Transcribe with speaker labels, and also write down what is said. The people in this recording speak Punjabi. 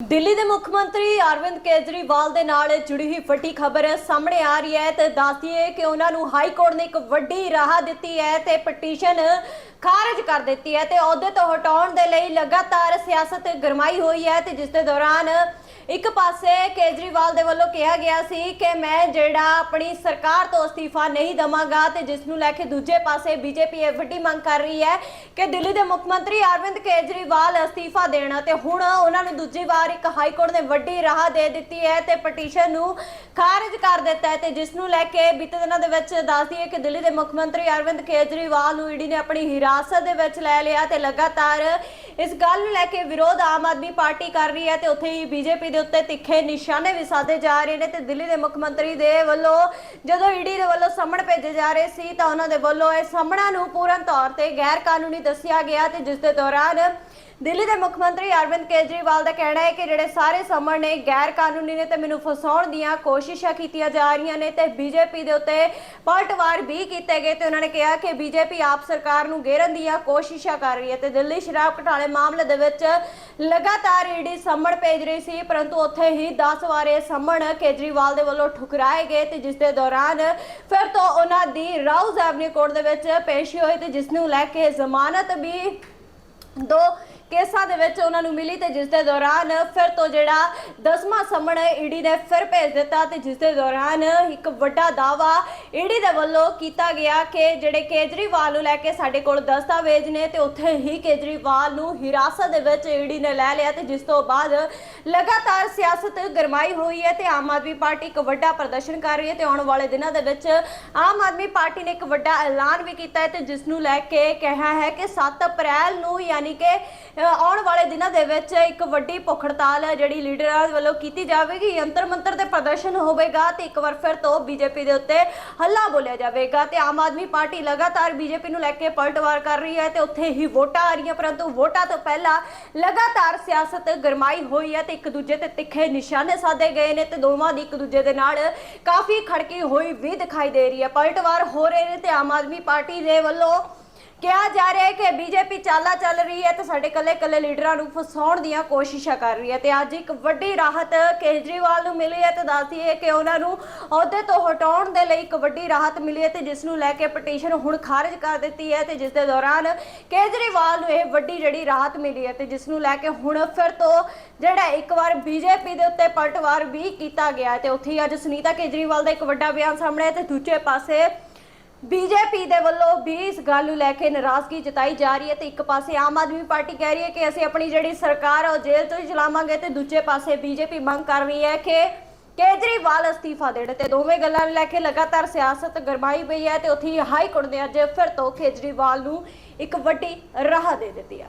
Speaker 1: ਦਿੱਲੀ ਦੇ ਮੁੱਖ ਮੰਤਰੀ ਅਰਵਿੰਦ ਕੇਜਰੀਵਾਲ ਦੇ ਨਾਲ ਜੁੜੀ ਹੋਈ ਵੱਡੀ ਖਬਰ ਸਾਹਮਣੇ ਆ ਰਹੀ ਹੈ ਤੇ ਦੱਸਦੀਏ ਕਿ ਉਹਨਾਂ ਨੂੰ ਹਾਈ ਕੋਰਟ ਨੇ ਇੱਕ ਵੱਡੀ ਰਾਹ ਦਿੱਤੀ ਹੈ ਤੇ ਪਟੀਸ਼ਨ ਖਾਰਜ ਕਰ ਦਿੱਤੀ ਹੈ ਤੇ ਅਹੁਦੇ ਤੋਂ ਹਟਾਉਣ ਦੇ ਲਈ ਲਗਾਤਾਰ ਸਿਆਸਤ ਗਰਮਾਈ ਹੋਈ ਹੈ ਤੇ ਜਿਸ ਦੇ ਦੌਰਾਨ ਇੱਕ ਪਾਸੇ ਕੇਜਰੀਵਾਲ ਦੇ ਵੱਲੋਂ ਕਿਹਾ ਗਿਆ ਸੀ ਕਿ ਮੈਂ ਜਿਹੜਾ ਆਪਣੀ ਸਰਕਾਰ ਤੋਂ ਅਸਤੀਫਾ ਨਹੀਂ ਦਵਾਂਗਾ ਤੇ ਜਿਸ ਨੂੰ ਲੈ ਕੇ ਦੂਜੇ ਪਾਸੇ ਬੀਜੇਪੀ ਇਹ ਵੱਡੀ ਮੰਗ ਕਰ ਰਹੀ ਹੈ ਕਿ ਦਿੱਲੀ ਦੇ ਮੁੱਖ ਮੰਤਰੀ ਅਰਵਿੰਦ ਕੇਜਰੀਵਾਲ ਅਸਤੀਫਾ ਦੇਣਾ ਤੇ ਹੁਣ ਉਹਨਾਂ ਨੂੰ ਦੂਜੀ ਵਾਰ ਇੱਕ ਹਾਈ ਕੋਰਟ ਨੇ ਵੱਡੀ ਰਾਹ ਦੇ ਦਿੱਤੀ ਹੈ ਤੇ ਪਟੀਸ਼ਨ ਨੂੰ ਖਾਰਜ ਕਰ ਦਿੱਤਾ ਹੈ ਤੇ ਜਿਸ ਨੂੰ ਲੈ ਕੇ ਬੀਤੇ ਦਿਨਾਂ ਦੇ ਵਿੱਚ ਦੱਸਦੀ ਹੈ ਕਿ ਦਿੱਲੀ ਦੇ ਮੁੱਖ ਮੰਤਰੀ ਅਰਵਿੰਦ ਕੇਜਰੀਵਾਲ ਨੂੰ ਈਡੀ ਨੇ ਆਪਣੀ ਹਿਰਾਸਤ ਦੇ ਵਿੱਚ ਲੈ ਲਿਆ ਤੇ ਲਗਾਤਾਰ ਇਸ ਗੱਲ ਨੂੰ ਲੈ ਕੇ ਵਿਰੋਧ ਆਮ ਆਦਮੀ ਪਾਰਟੀ ਕਰ ਰਹੀ ਹੈ ਤੇ ਉੱਥੇ ਹੀ ਬੀਜੇਪੀ ਦੇ ਉੱਤੇ ਤਿੱਖੇ ਨਿਸ਼ਾਨੇ ਵੀ ਸਾਧੇ ਜਾ ਰਹੇ ਨੇ ਤੇ ਦਿੱਲੀ ਦੇ ਮੁੱਖ ਮੰਤਰੀ ਦੇ ਵੱਲੋਂ ਜਦੋਂ ਈਡੀ ਦੇ ਵੱਲੋਂ ਸਮਣ ਭੇਜੇ ਜਾ ਰਹੇ ਸੀ ਤਾਂ ਉਹਨਾਂ ਦੇ ਵੱਲੋਂ ਇਹ ਸਾਹਮਣਾ ਨੂੰ ਪੂਰਨ ਤੌਰ ਤੇ ਗੈਰ ਕਾਨੂੰਨੀ ਦੱਸਿਆ ਗਿਆ ਤੇ ਜਿਸ ਦੇ ਦੌਰਾਨ ਦਿੱਲੀ ਦੇ ਮੁੱਖ ਮੰਤਰੀ ਅਰਵਿੰਦ ਕੇਜਰੀਵਾਲ ਦਾ ਕਹਿਣਾ ਹੈ ਕਿ ਜਿਹੜੇ ਸਾਰੇ ਸਮਣ ਨੇ ਗੈਰ ਕਾਨੂੰਨੀ ਨੇ ਤੇ ਮੈਨੂੰ ਫਸਾਉਣ ਦੀਆਂ ਕੋਸ਼ਿਸ਼ਾਂ ਕੀਤੀਆਂ ਜਾ ਰਹੀਆਂ ਨੇ ਤੇ ਬੀਜੇਪੀ ਦੇ ਉੱਤੇ ਪਲਟਵਾਰ ਵੀ ਕੀਤੇ ਗਏ ਤੇ ਉਹਨਾਂ ਨੇ ਕਿਹਾ ਕਿ ਬੀਜੇਪੀ ਆਪ ਸਰਕਾਰ ਨੂੰ ਘੇਰਨ ਦੀਆਂ ਕੋਸ਼ਿਸ਼ਾਂ ਕਰ ਰਹੀ ਹੈ ਤੇ ਦਿੱਲੀ ਸ਼ਰਾਬ ਘਟਾਲੇ ਮਾਮਲੇ ਦੇ ਵਿੱਚ ਲਗਾਤਾਰ ਈਡੀ ਸੰਮਣ ਭੇਜ ਰਹੀ ਸੀ, ਪਰੰਤੂ ਉੱਥੇ ਹੀ 10 ਵਾਰੇ ਸੰਮਣ ਕੇਜਰੀਵਾਲ ਦੇ ਵੱਲੋਂ ਠੁਕਰਾਏ ਗਏ ਤੇ ਜਿਸ ਦੇ ਦੌਰਾਨ ਫਿਰ ਤੋਂ ਉਹਨਾਂ ਦੀ ਰਾਉਜ਼ ਐਵਨਿਊ ਕੋਰਟ ਦੇ ਵਿੱਚ ਪੇਸ਼ੀ ਹੋਈ ਤੇ ਜਿਸ ਨੂੰ ਲੈ ਕੇ ਜ਼ਮਾਨਤ ਵੀ ਦੋ ਕੇਸਾਂ ਦੇ ਵਿੱਚ ਉਹਨਾਂ ਨੂੰ ਮਿਲੀ ਤੇ ਜਿਸ ਦੇ ਦੌਰਾਨ ਫਿਰ ਤੋਂ ਜਿਹੜਾ ਦਸਵਾਂ ਸਮਣ ਈਡੀ ਨੇ ਫਿਰ ਭੇਜ ਦਿੱਤਾ ਤੇ ਜਿਸ ਦੇ ਦੌਰਾਨ ਇੱਕ ਵੱਡਾ ਦਾਵਾ ਈਡੀ ਦੇ ਵੱਲੋਂ ਕੀਤਾ ਗਿਆ ਕਿ ਜਿਹੜੇ ਕੇਜਰੀਵਾਲ ਨੂੰ ਲੈ ਕੇ ਸਾਡੇ ਕੋਲ ਦਸਤਾਵੇਜ਼ ਨੇ ਤੇ ਉੱਥੇ ਹੀ ਕੇਜਰੀਵਾਲ ਨੂੰ ਹਿਰਾਸਤ ਦੇ ਵਿੱਚ ਈਡੀ ਨੇ ਲੈ ਲਿਆ ਤੇ ਜਿਸ ਤੋਂ ਬਾਅਦ ਲਗਾਤਾਰ ਸਿਆਸਤ ਗਰਮਾਈ ਹੋਈ ਹੈ ਤੇ ਆਮ ਆਦਮੀ ਪਾਰਟੀ ਇੱਕ ਵੱਡਾ ਪ੍ਰਦਰਸ਼ਨ ਕਰ ਰਹੀ ਹੈ ਤੇ ਆਉਣ ਵਾਲੇ ਦਿਨਾਂ ਦੇ ਵਿੱਚ ਆਮ ਆਦਮੀ ਪਾਰਟੀ ਨੇ ਇੱਕ ਵੱਡਾ ਐਲਾਨ ਵੀ ਕੀਤਾ ਹੈ ਤੇ ਜਿਸ ਨੂੰ ਲੈ ਕੇ ਕਿਹਾ ਹੈ ਕਿ 7 ਅਪ੍ਰੈਲ ਨੂੰ ਯਾਨੀ ਕਿ ਆਉਣ ਵਾਲੇ ਦਿਨਾਂ ਦੇ ਵਿੱਚ ਇੱਕ ਵੱਡੀ ਭੁੱਖ ਹੜਤਾਲ ਹੈ ਜਿਹੜੀ ਲੀਡਰਾਂ ਵੱਲੋਂ ਕੀਤੀ ਜਾਵੇਗੀ, ਯੰਤਰ ਮੰਤਰ ਤੇ ਪ੍ਰਦਰਸ਼ਨ ਹੋਵੇਗਾ ਤੇ ਇੱਕ ਵਾਰ ਫਿਰ ਤੋਂ ਬੀਜੇਪੀ ਦੇ ਉੱਤੇ ਹੱਲਾ ਬੋਲਿਆ ਜਾਵੇਗਾ ਤੇ ਆਮ ਆਦਮੀ ਪਾਰਟੀ ਲਗਾਤਾਰ ਬੀਜੇਪੀ ਨੂੰ ਲੈ ਕੇ ਪਲਟਵਾਰ ਕਰ ਰਹੀ ਹੈ ਤੇ ਉੱਥੇ ਹੀ ਵੋਟਾਂ ਆ ਰਹੀਆਂ, ਪਰੰਤੂ ਵੋਟਾਂ ਤੋਂ ਪਹਿਲਾਂ ਲਗਾਤਾਰ ਸਿਆਸਤ ਗਰਮਾਈ ਹੋਈ ਹੈ ਤੇ ਇੱਕ ਦੂਜੇ ਤੇ ਤਿੱਖੇ ਨਿਸ਼ਾਨੇ ਸਾਧੇ ਗਏ ਨੇ ਤੇ ਦੋਵਾਂ ਦੀ ਇੱਕ ਦੂਜੇ ਦੇ ਨਾਲ ਕਾਫੀ ਖੜਕੀ ਹੋਈ ਵੀ ਦਿਖਾਈ ਦੇ ਰਹੀ ਹੈ। ਪਲਟਵਾਰ ਹੋ ਰਹੇ ਨੇ ਤੇ ਆਮ ਆਦਮੀ ਪਾਰਟੀ ਦੇ ਵੱਲੋਂ ਕਿਹਾ ਜਾ ਰਿਹਾ ਹੈ ਕਿ ਬੀਜੇਪੀ ਚਾਲਾ ਚੱਲ ਰਹੀ ਹੈ ਤੇ ਸਾਡੇ ਕੱਲੇ ਕੱਲੇ ਲੀਡਰਾਂ ਨੂੰ ਫਸਾਉਣ ਦੀਆਂ ਕੋਸ਼ਿਸ਼ਾਂ ਕਰ ਰਹੀ ਹੈ ਤੇ ਅੱਜ ਇੱਕ ਵੱਡੀ ਰਾਹਤ ਕੇਜਰੀਵਾਲ ਨੂੰ ਮਿਲੀ ਹੈ ਤੇ ਦੱਸਦੀ ਹੈ ਕਿ ਉਹਨਾਂ ਨੂੰ ਅਹੁਦੇ ਤੋਂ ਹਟਾਉਣ ਦੇ ਲਈ ਇੱਕ ਵੱਡੀ ਰਾਹਤ ਮਿਲੀ ਹੈ ਤੇ ਜਿਸ ਨੂੰ ਲੈ ਕੇ ਪਟੀਸ਼ਨ ਹੁਣ ਖਾਰਜ ਕਰ ਦਿੱਤੀ ਹੈ ਤੇ ਜਿਸ ਦੇ ਦੌਰਾਨ ਕੇਜਰੀਵਾਲ ਨੂੰ ਇਹ ਵੱਡੀ ਜਿਹੜੀ ਰਾਹਤ ਮਿਲੀ ਹੈ ਤੇ ਜਿਸ ਨੂੰ ਲੈ ਕੇ ਹੁਣ ਫਿਰ ਤੋਂ ਜਿਹੜਾ ਇੱਕ ਵਾਰ ਬੀਜੇਪੀ ਦੇ ਉੱਤੇ ਪਲਟਵਾਰ ਵੀ ਕੀਤਾ ਗਿਆ ਹੈ ਤੇ ਉੱਥੇ ਹੀ ਅੱਜ ਸੁਨੀਤਾ ਕੇਜਰੀਵਾਲ ਦਾ ਇੱਕ ਵੱਡਾ ਬਿਆਨ ਸਾਹਮਣੇ ਆਇਆ ਤੇ ਦੂਜੇ ਪਾਸੇ ਬੀਜੇਪੀ ਦੇ ਵੱਲੋਂ ਵੀ ਇਸ ਗੱਲ ਨੂੰ ਲੈ ਕੇ ਨਾਰਾਜ਼ਗੀ ਜਤਾਈ ਜਾ ਰਹੀ ਹੈ ਤੇ ਇੱਕ ਪਾਸੇ ਆਮ ਆਦਮੀ ਪਾਰਟੀ ਕਹਿ ਰਹੀ ਹੈ ਕਿ ਅਸੀਂ ਆਪਣੀ ਜਿਹੜੀ ਸਰਕਾਰ ਆ ਉਹ ਜੇਲ੍ਹ ਤੋਂ ਹੀ ਚਲਾਵਾਂਗੇ ਤੇ ਦੂਜੇ ਪਾਸੇ ਬੀਜੇਪੀ ਮੰਗ ਕਰ ਰਹੀ ਹੈ ਕਿ ਕੇਜਰੀਵਾਲ ਅਸਤੀਫਾ ਦੇਣ ਤੇ ਦੋਵੇਂ ਗੱਲਾਂ ਨੂੰ ਲੈ ਕੇ ਲਗਾਤਾਰ ਸਿਆਸਤ ਗਰਮਾਈ ਪਈ ਹੈ ਤੇ ਉੱਥੇ ਹੀ ਹਾਈ ਕੋਰਟ ਨੇ ਅੱਜ ਫਿਰ ਤੋਂ ਕੇਜਰੀਵਾਲ ਨੂੰ ਇੱਕ ਵੱਡੀ ਰਾਹ ਦੇ ਦਿੱਤੀ ਹੈ।